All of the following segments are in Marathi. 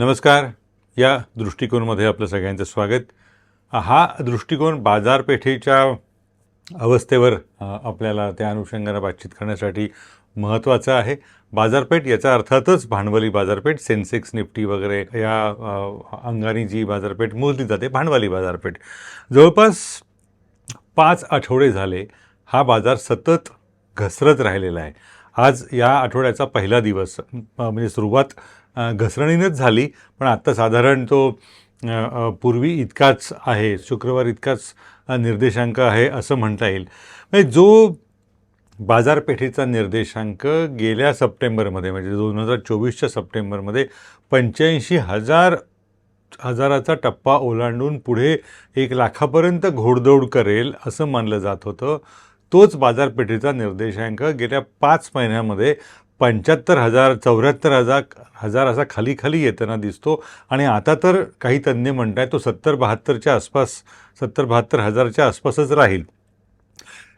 नमस्कार. या दृष्टिकोनमध्ये आपलं सगळ्यांचं स्वागत. हा दृष्टिकोन बाजारपेठेच्या अवस्थेवर आपल्याला त्या अनुषंगानं बातचीत करण्यासाठी महत्त्वाचं आहे. बाजारपेठ याचा अर्थातच भांडवली बाजारपेठ सेन्सेक्स निफ्टी वगैरे या अंगाने जी बाजारपेठ मोजली जाते भांडवली बाजारपेठ. जवळपास पाच आठवडे झाले हा बाजार सतत घसरत राहिलेला आहे. आज या आठवड्याचा पहिला दिवस म्हणजे सुरुवात घसरणीनंच झाली. पण आत्ता साधारण तो पूर्वी इतकाच आहे शुक्रवार इतकाच निर्देशांक आहे असं म्हणता येईल. म्हणजे जो बाजारपेठेचा निर्देशांक गेल्या सप्टेंबरमध्ये म्हणजे दोन हजार चोवीसच्या सप्टेंबरमध्ये पंच्याऐंशी हजार हजाराचा टप्पा ओलांडून पुढे एक लाखापर्यंत घोडदौड करेल असं मानलं जात होतं. तोच बाजारपेठेचा निर्देशांक गेल्या पाच महिन्यामध्ये पंच्याहत्तर हजार चौऱ्याहत्तर हजार हजार असा खाली खाली येताना दिसतो. आणि आता तर काही तज्ज्ञ म्हणत आहे तो सत्तर बहात्तरच्या आसपास सत्तर बहात्तर हजारच्या आसपासच राहील.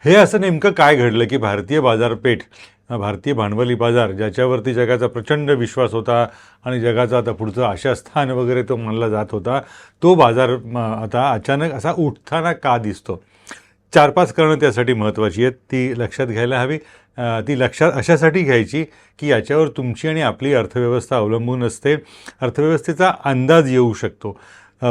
हे असं नेमकं काय घडलं की भारतीय बाजारपेठ भारतीय भांडवली बाजार ज्याच्यावरती जगाचा प्रचंड विश्वास होता आणि जगाचा आता पुढचं आशास्थान वगैरे तो मानला जात होता तो बाजार आता अचानक असा उठताना का दिसतो? चार पाच कारणं त्यासाठी महत्त्वाची आहेत. ती लक्षात घ्यायला हवी. ती लक्षात अशासाठी घ्यायची की याच्यावर तुमची आणि आपली अर्थव्यवस्था अवलंबून असते. अर्थव्यवस्थेचा अंदाज येऊ शकतो.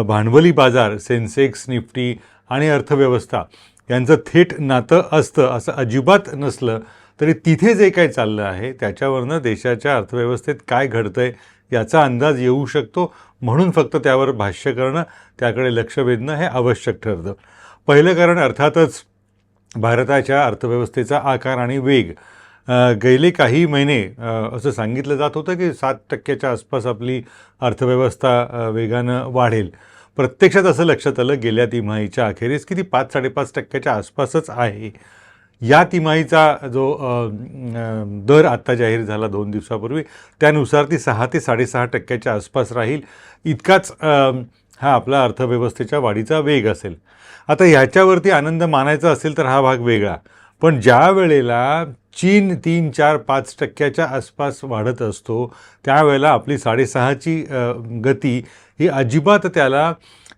भांडवली बाजार सेन्सेक्स निफ्टी आणि अर्थव्यवस्था यांचं थेट नातं असतं असं अजिबात नसलं तरी तिथे जे काय चाललं आहे त्याच्यावरनं देशाच्या अर्थव्यवस्थेत काय घडतं आहे याचा अंदाज येऊ शकतो. म्हणून फक्त त्यावर भाष्य करणं त्याकडे लक्ष वेधणं हे आवश्यक ठरतं. पहिलं कारण अर्थातच भारताच्या अर्थव्यवस्थेचा आकार आणि वेग. गेले काही महिने असं सांगितलं जात होतं की सात टक्क्याच्या आसपास आपली अर्थव्यवस्था वेगानं वाढेल. प्रत्यक्षात असं लक्षात आलं गेल्या तिमाहीच्या अखेरीस की ती पाच साडेपाच टक्क्याच्या आसपासच आहे. या तिमाहीचा जो दर आत्ता जाहीर झाला दोन दिवसापूर्वी त्यानुसार ती सहा ते साडेसहा टक्क्याच्या आसपास राहील. इतकाच हा आपला अर्थव्यवस्थेच्या वाढीचा वेग असेल. आता ह्याच्यावरती आनंद मानायचा असेल तर हा भाग वेगळा. पण ज्या वेळेला चीन तीन चार पाच टक्क्याच्या आसपास वाढत असतो त्यावेळेला आपली साडेसहाची गती ही अजिबात त्याला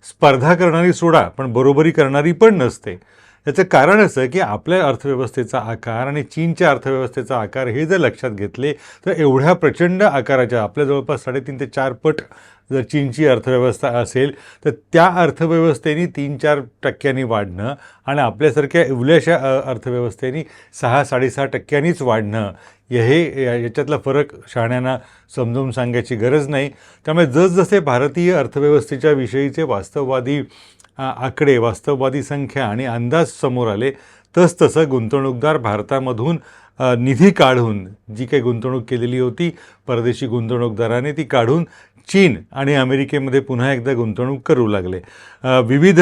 स्पर्धा करणारी सोडा पण बरोबरी करणारी पण नसते. याचं कारण असं की आपल्या अर्थव्यवस्थेचा आकार आणि चीनच्या अर्थव्यवस्थेचा आकार हे जर लक्षात घेतले तर एवढ्या प्रचंड आकाराच्या आपल्या जवळपास साडेतीन ते चार पट जर चीनची अर्थव्यवस्था असेल तर त्या अर्थव्यवस्थेने तीन चार टक्क्यांनी वाढणं आणि आपल्यासारख्या इवल्याशा अर्थव्यवस्थेने सहा साडेसहा टक्क्यांनीच वाढणं हे याच्यातला फरक शहाण्यांना समजावून सांगायची गरज नाही. त्यामुळे जसजसे भारतीय अर्थव्यवस्थेच्या विषयीचे वास्तववादी आकडे वास्तववादी संख्या आणि अंदाज समोर आले तसतसं गुंतवणूकदार भारतामधून निधी काढून जी काही गुंतवणूक केलेली होती परदेशी गुंतवणूकदाराने ती काढून चीन आणि अमेरिकेमध्ये पुन्हा एकदा गुंतवणूक करू लागले. विविध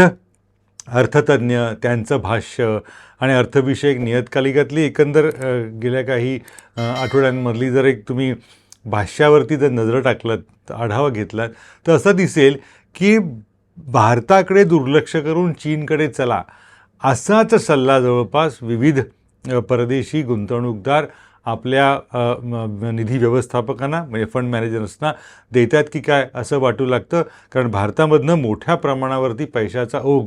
अर्थतज्ज्ञ त्यांचं भाष्य आणि अर्थविषयक नियतकालिकातली एकंदर गेल्या काही आठवड्यांमधली जर एक तुम्ही भाष्यावरती जर नजर टाकलात आढावा घेतलात तर असं दिसेल की भारताकडे दुर्लक्ष करून चीनकडे चला असाच सल्ला जवळपास विविध परदेशी गुंतवणूकदार आपल्या निधी व्यवस्थापकांना म्हणजे फंड मॅनेजर्सना देतात की काय असं वाटू लागतं. कारण भारतामधनं मोठ्या प्रमाणावरती पैशाचा ओघ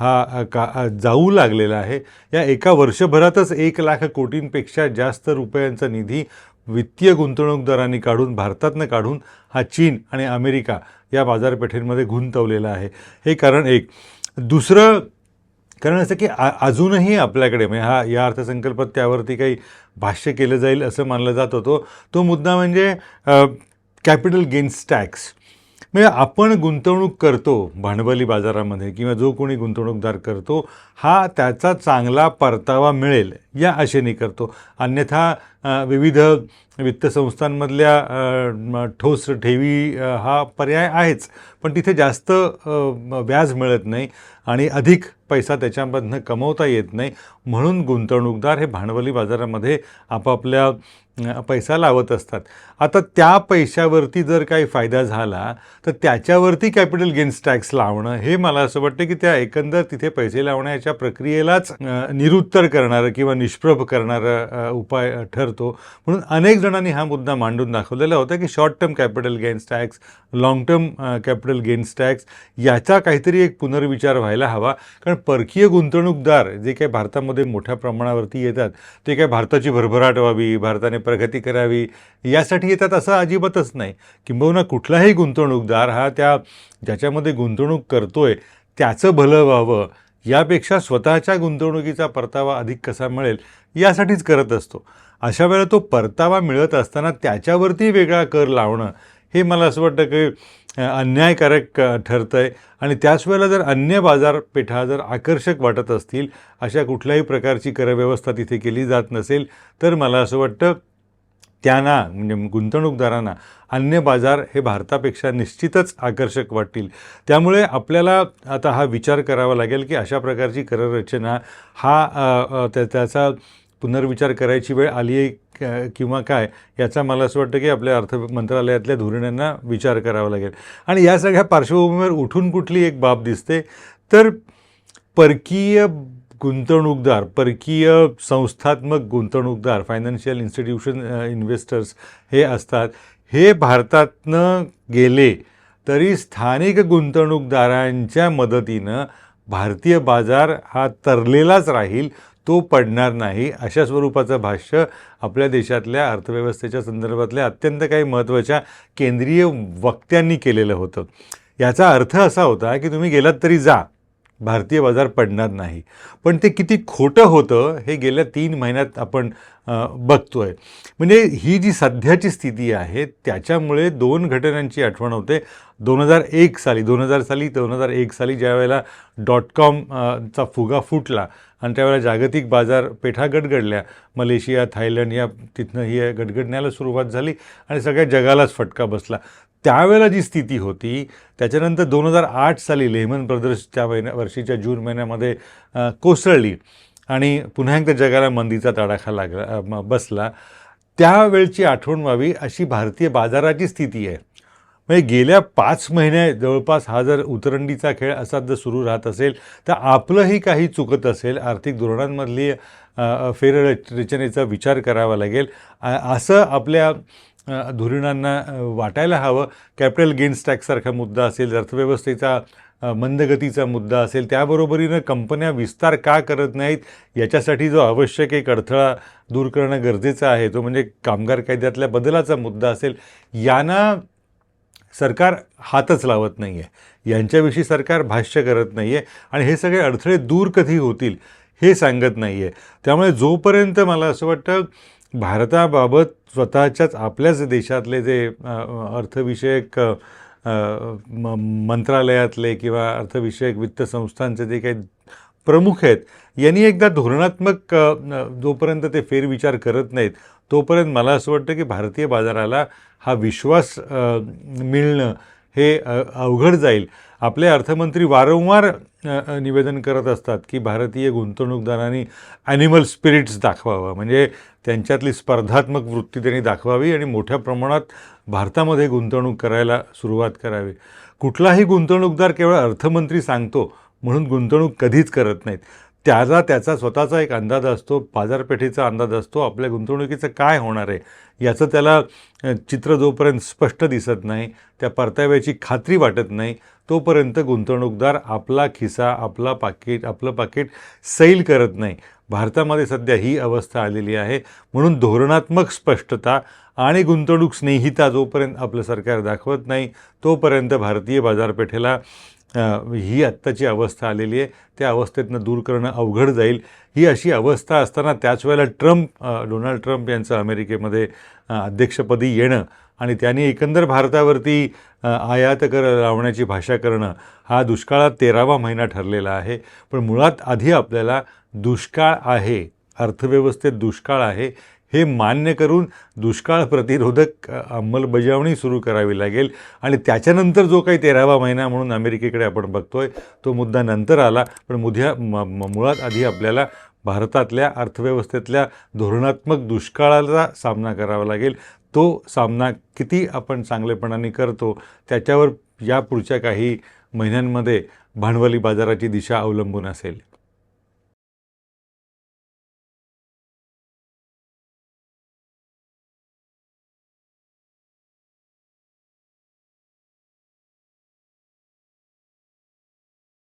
हा का जाऊ लागलेला आहे. या एका वर्षभरातच एक लाख कोटींपेक्षा जास्त रुपयांचा निधी वित्तीय गुंतवणूकदारांनी काढून भारतातनं काढून हा चीन आणि अमेरिका या बाजारपेठेंमध्ये गुंतवलेला आहे. हे कारण एक. दुसरं कारण असं की अजूनही आपल्याकडे म्हणजे हा या अर्थसंकल्पात त्यावरती काही भाष्य केलं जाईल असं मानलं जात होतो. तो मुद्दा म्हणजे कॅपिटल गेन्स टॅक्स म्हणजे आपण गुंतवणूक करतो भांडवली बाजारामध्ये किंवा जो कोणी गुंतवणूकदार करतो हा त्याचा चांगला परतावा मिळेल. या आशेने करतो. अन्यथा विविध वित्तसंस्थांमधल्या संस्थांमधल्या ठोस ठेवी हा पर्याय आहेच. पण तिथे जास्त व्याज मिळत नाही आणि अधिक पैसा त्याच्यामधनं कमवता येत नाही. म्हणून गुंतवणूकदार हे भांडवली बाजारामध्ये आपापल्या पैसा लावत असतात. आता त्या पैशावरती जर काही फायदा झाला तर त्याच्यावरती कॅपिटल गेन्स टॅक्स लावणं हे मला असं वाटतं की त्या एकंदर तिथे पैसे लावण्याच्या प्रक्रियेलाच निरुत्तर करणारं किंवा निष्प्रभ करणारा उपाय ठरतो. म्हणून अनेक जणांनी हा मुद्दा मांडून दाखवलेला होता की short term capital gains tax long term capital gains tax याचा काहीतरी एक पुनर्विचार व्हायला हवा. कारण परकीय गुंतवणूकदार जे काही भारतामध्ये मोठ्या प्रमाणावरती येतात ते काय भारताची भरभराट व्हावी भारताने प्रगती करावी यासाठी येतात असं अजिबातच नाही. किंबहुना कुठलाही गुंतवणूकदार हा त्या ज्याच्यामध्ये गुंतवणूक करतोय त्याचं भलं व्हावं यापेक्षा स्वतःच्या गुंतवणुकीचा परतावा अधिक कसा मिळेल यासाठीच करत असतो. अशा वेळेला तो परतावा मिळत असताना त्याच्यावरती वेगळा कर लावणं हे मला असं वाटतं की अन्यायकारक अ, ठरतं आहे आणि त्याच वेळेला जर अन्य बाजारपेठा जर आकर्षक वाटत असतील अशा कुठल्याही प्रकारची करव्यवस्था तिथे केली जात नसेल तर मला असं वाटतं त्यांना म्हणजे गुंतवणूकदारांना अन्य बाजार हे भारतापेक्षा निश्चितच आकर्षक वाटतील. त्यामुळे आपल्याला आता हा विचार करावा लागेल की अशा प्रकारची कररचना हा त्या त्याचा पुनर्विचार करायची वेळ आली आहे किंवा काय याचा मला असं वाटतं की आपल्या अर्थ मंत्रालयातल्या धोरणांना विचार करावा लागेल. आणि या सगळ्या पार्श्वभूमीवर उठून कुठली एक बाब दिसते तर परकीय गुंतवणूकदार परकीय संस्थात्मक गुंतवणूकदार फायनान्शियल इन्स्टिट्यूशन इन्व्हेस्टर्स हे असतात. हे भारतातनं गेले तरी स्थानिक गुंतवणूकदारांच्या मदतीनं भारतीय बाजार हा तरलेलाच राहील तो पडणार नाही अशा स्वरूपाचं भाष्य आपल्या देशातल्या अर्थव्यवस्थेच्या संदर्भातल्या अत्यंत काही महत्त्वाच्या केंद्रीय वक्त्यांनी केलेलं होतं. याचा अर्थ असा होता की तुम्ही गेलात तरी जा. भारतीय बाजार पडणार नाही. पण ते किती खोटं होतं हे गेल्या तीन महिन्यात आपण बघतो आहे म्हणजे ही जी सध्याची स्थिती आहे त्याच्यामुळे दोन घटनांची आठवण होते. दोन हजार एक साली दोन हजार साली दोन हजार एक साली ज्यावेळेला डॉट कॉम चा फुगा फुटला आणि त्यावेळेला जागतिक बाजारपेठा गडगडल्या. मलेशिया थायलंड या तिथनं ही गडगडण्याला सुरुवात झाली आणि सगळ्या जगालाच फटका बसला. त्यावेळेला जी स्थिती होती त्याच्यानंतर दोन हजार आठ साली लेहमन ब्रदर्सच्या महिन्या वर्षीच्या जून महिन्यामध्ये कोसळली आणि पुन्हा एकदा जगाला मंदीचा तडाखा लागला बसला. त्यावेळची आठवण व्हावी अशी भारतीय बाजाराची स्थिती आहे. म्हणजे गेल्या पाच महिने जवळपास हा जर उतरंडीचा खेळ असा जर सुरू राहत असेल तर आपलंही काही चुकत असेल. आर्थिक धोरणांमधली फेररचनेचा विचार करावा लागेल. असं आपल्या धोरणांना वाटायला हवं. कॅपिटल गेन्स टॅक्ससारखा मुद्दा असेल अर्थव्यवस्थेचा मंदगतीचा मुद्दा असेल त्याबरोबरीनं कंपन्या विस्तार का करत नाहीत याच्यासाठी जो आवश्यक एक अडथळा दूर करणं गरजेचं आहे तो म्हणजे कामगार कायद्यातल्या बदलाचा मुद्दा असेल. यांना सरकार हातच लावत नाही आहे यांच्याविषयी सरकार भाष्य करत नाही आहे आणि हे सगळे अडथळे दूर कधी होतील हे सांगत नाही आहे त्यामुळे जोपर्यंत मला असं वाटतं भारताबाबत स्वतःच्याच आपल्याच देशातले जे अर्थविषयक म मंत्रालयातले किंवा अर्थविषयक वित्त संस्थांचे जे काही प्रमुख आहेत यांनी एकदा धोरणात्मक जोपर्यंत ते फेरविचार करत नाहीत तोपर्यंत मला असं वाटतं की भारतीय बाजाराला हा विश्वास मिळणं हे अवघड जाईल. आपले अर्थमंत्री वारंवार निवेदन करत असतात की भारतीय गुंतवणूकदारांनी ॲनिमल स्पिरिट्स दाखवावं. म्हणजे त्यांच्यातली स्पर्धात्मक वृत्ती त्यांनी दाखवावी आणि मोठ्या प्रमाणात भारतामध्ये गुंतवणूक करायला सुरुवात करावी. कुठलाही गुंतवणूकदार केवळ अर्थमंत्री सांगतो म्हणून गुंतवणूक कधीच करत नाहीत. त्याचा त्याचा स्वतःचा एक अंदाज असतो बाजारपेठेचा अंदाज असतो आपल्या गुंतवणुकीचं काय होणार आहे याचं त्याला चित्र जोपर्यंत स्पष्ट दिसत नाही त्या परताव्याची खात्री वाटत नाही तोपर्यंत गुंतवणूकदार आपला खिसा आपला पाकिट आपलं पाकिट सैल करत नाही. भारतामध्ये सध्या ही अवस्था आलेली आहे. म्हणून धोरणात्मक स्पष्टता आणि गुंतवणूक स्नेहिता जोपर्यंत आपलं सरकार दाखवत नाही तोपर्यंत भारतीय बाजारपेठेला ही आत्ताची अवस्था आलेली आहे. त्या अवस्थेतनं दूर करणं अवघड जाईल. ही अशी अवस्था असताना त्याच वेळेला ट्रम्प डोनाल्ड ट्रम्प यांचं अमेरिकेमध्ये अध्यक्षपदी येणं आणि त्यांनी एकंदर भारतावरती आयात कर लावण्याची भाषा करणं हा दुष्काळात तेरावा महिना ठरलेला आहे. पण मुळात आधी आपल्याला दुष्काळ आहे अर्थव्यवस्थेत दुष्काळ आहे हे मान्य करून दुष्काळ प्रतिरोधक अंमलबजावणी सुरू करावी लागेल. आणि त्याच्यानंतर जो काही तेरावा महिना म्हणून अमेरिकेकडे आपण बघतोय तो मुद्दा नंतर आला. पण मुद्या म- म- मुळात आधी आपल्याला भारतातल्या अर्थव्यवस्थेतल्या धोरणात्मक दुष्काळाचा सामना करावा लागेल. तो सामना किती आपण चांगलेपणाने करतो त्याच्यावर या पुढच्या काही महिन्यांमध्ये भांडवली बाजाराची दिशा अवलंबून असेल.